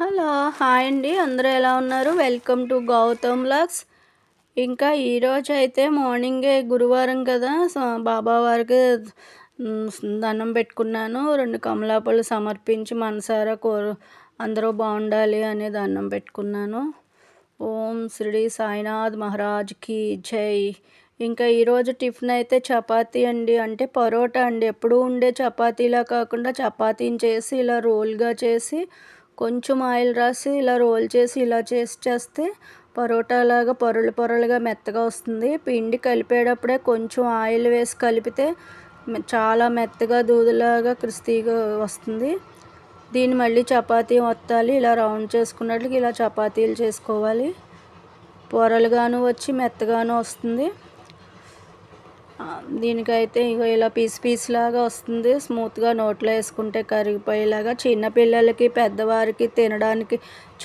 Hello hi అండి. అందరూ ఎలా ఉన్నారు? వెల్కమ్ టు గౌతమ్ లాక్స్ ఇంకా ఈరోజు అయితే మార్నింగే గురువారం కదా. బాబావారికి దండం పెట్టుకున్నాను. రెండు కమలాపళ్ళు సమర్పించి మనసారా కోరు అందరూ బాగుండాలి అనే దండం పెట్టుకున్నాను. ఓం శ్రీ సాయినాథ్ మహారాజ్కి జై. ఇంకా ఈరోజు టిఫిన్ అయితే చపాతీ అండి. అంటే పరోటా అండి. ఎప్పుడూ ఉండే చపాతీలా కాకుండా చపాతీని చేసి ఇలా రోల్గా చేసి కొంచెం ఆయిల్ రాసి ఇలా రోల్ చేసి ఇలా చేసి చేస్తే పరోటా లాగా పొరలు పొరలుగా మెత్తగా వస్తుంది. పిండి కలిపేటప్పుడే కొంచెం ఆయిల్ వేసి కలిపితే చాలా మెత్తగా దూదులాగా క్రిస్పీగా వస్తుంది. దీన్ని మళ్ళీ చపాతీ వత్తాలి ఇలా రౌండ్ చేసుకున్నట్లకి ఇలా చపాతీలు చేసుకోవాలి. పొరలుగాను వచ్చి మెత్తగాను వస్తుంది. దీనికైతే ఇగో ఇలా పీస్ పీస్ లాగా వస్తుంది. స్మూత్గా నోట్లో వేసుకుంటే కరిగిపోయేలాగా చిన్నపిల్లలకి పెద్దవారికి తినడానికి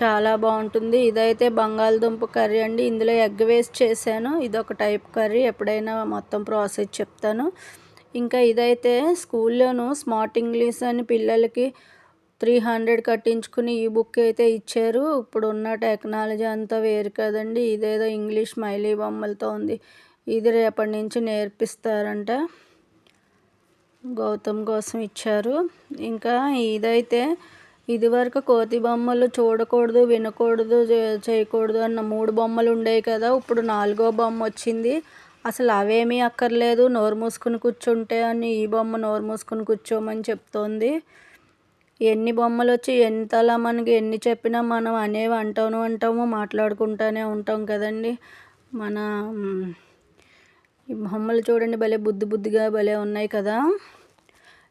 చాలా బాగుంటుంది. ఇదైతే బంగాళదుంప కర్రీ అండి. ఇందులో ఎగ్ వేస్ట్ చేశాను. ఇదొక టైప్ కర్రీ. ఎప్పుడైనా మొత్తం ప్రాసెస్ చెప్తాను. ఇంకా ఇదైతే స్కూల్లోనూ స్మార్ట్ ఇంగ్లీష్ అని పిల్లలకి త్రీ హండ్రెడ్ కట్టించుకుని ఈ బుక్ అయితే ఇచ్చారు. ఇప్పుడు ఉన్న టెక్నాలజీ అంతా వేరు కదండి. ఇదేదో ఇంగ్లీష్ మైలీ బొమ్మలతో ఉంది. ఇది రేపటి నుంచి నేర్పిస్తారంట. గౌతమ్ కోసం ఇచ్చారు. ఇంకా ఇదైతే ఇదివరకు కోతి బొమ్మలు చూడకూడదు వినకూడదు చేయకూడదు అన్న మూడు బొమ్మలు ఉండేవి కదా. ఇప్పుడు నాలుగో బొమ్మ వచ్చింది. అసలు అవేమీ అక్కర్లేదు. నోరు మూసుకుని కూర్చుంటే అని ఈ బొమ్మ నోరు మూసుకుని కూర్చోమని చెప్తోంది. ఎన్ని బొమ్మలు వచ్చి ఎంతలా మనకి ఎన్ని చెప్పినా మనం అనేవి అంటాను అంటాము మాట్లాడుకుంటూనే ఉంటాం కదండి. మన ఈ బొమ్మలు చూడండి భలే బుద్ధి బుద్ధిగా భలే ఉన్నాయి కదా.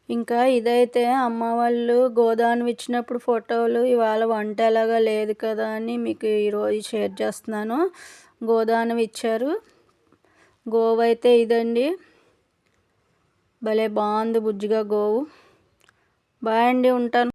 ఇంకా ఇదైతే అమ్మ వాళ్ళు గోదానం ఇచ్చినప్పుడు ఫోటోలు ఇవాళ వంట ఎలాగా లేదు కదా అని మీకు ఈరోజు షేర్ చేస్తున్నాను. గోదానం ఇచ్చారు. గోవు అయితే ఇదండి. భలే బాగుంది బుజ్జిగా గోవు. బాయ్ అండి ఉంటాను.